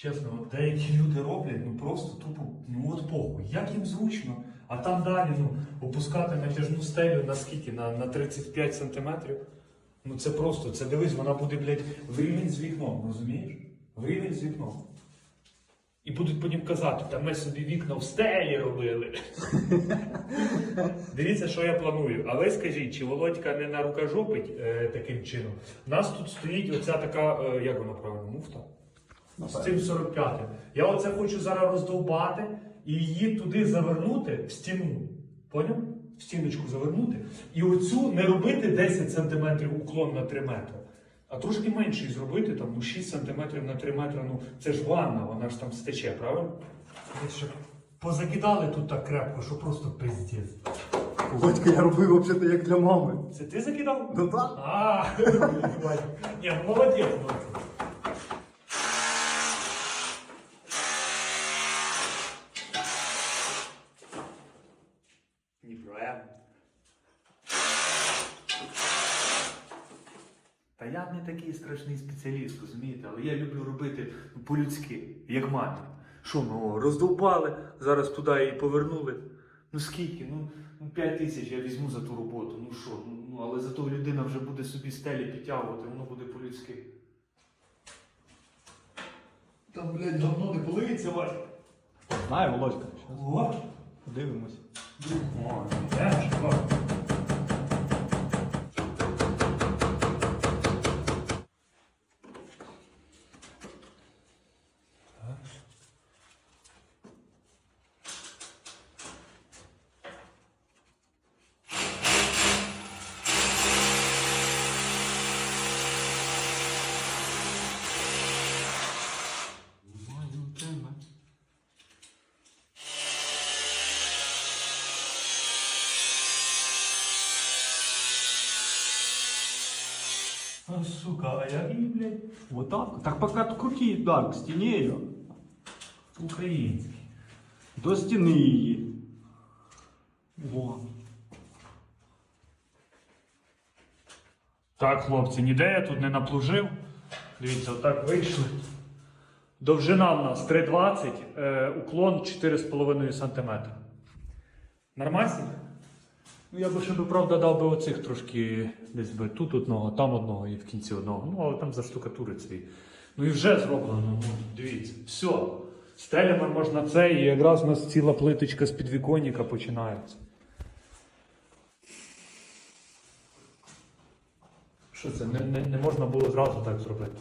Чесно, деякі люди роблять, ну просто тупо, ну от похуй, як їм зручно. А там далі, ну, опускати натяжну стелю на скільки? На, на 35 сантиметрів. Ну це просто, це дивись, вона буде, блядь, в рівень з вікном, розумієш? В рівень з вікном. І будуть потім казати, та ми собі вікна в стелі робили. Дивіться, що я планую. А ви скажіть, чи Володька не нарукожопить е, таким чином? У нас тут стоїть оця така, е, як вона правильно, муфта? З цим 45-м. Я оце хочу зараз роздовбати і її туди завернути в стіну. Поняв? В стіночку завернути. І оцю не робити 10 см уклон на 3 метри, а трошки менший зробити, там, ну 6 см на 3 метри. Ну це ж ванна, вона ж там стече, правильно? Ви позакидали тут так крепко, що просто пиздець. Володька, я робив взагалі як для мами. Це ти закидав? Ну так. А, Ні, молодець, молодець. Не проблема. Та я не такий страшний спеціаліст, розумієте, але я люблю робити ну, по-людськи, як мати. Що, ну роздовбали, зараз туди її повернули. Ну скільки? Ну, ну 5 тисяч я візьму за ту роботу. Ну що, ну, ну але зато людина вже буде собі стелі підтягувати, воно буде по-людськи. Там, блядь, давно не полиється, Вась. Знаю, Володька. О, подивимось. О, йдеш, о. А, сука, а як її, блядь? Вот так. Так пока крути так, к стіні її. Український. До стіни її. О. Так, хлопці, ніде я тут не наплужив. Дивіться, отак вийшли. Довжина в нас 3,20, е, уклон 4,5 см. Нормально? Ну, я би ще би, правда, дав би оцих трошки десь би тут одного, там одного і в кінці одного. Ну, але там заштукатуриться. і- Ну і вже зроблено. Ну, дивіться, все. Стелями можна це, і якраз у нас ціла плиточка з підвіконника починається. Що це? Не, не, не можна було зразу так зробити.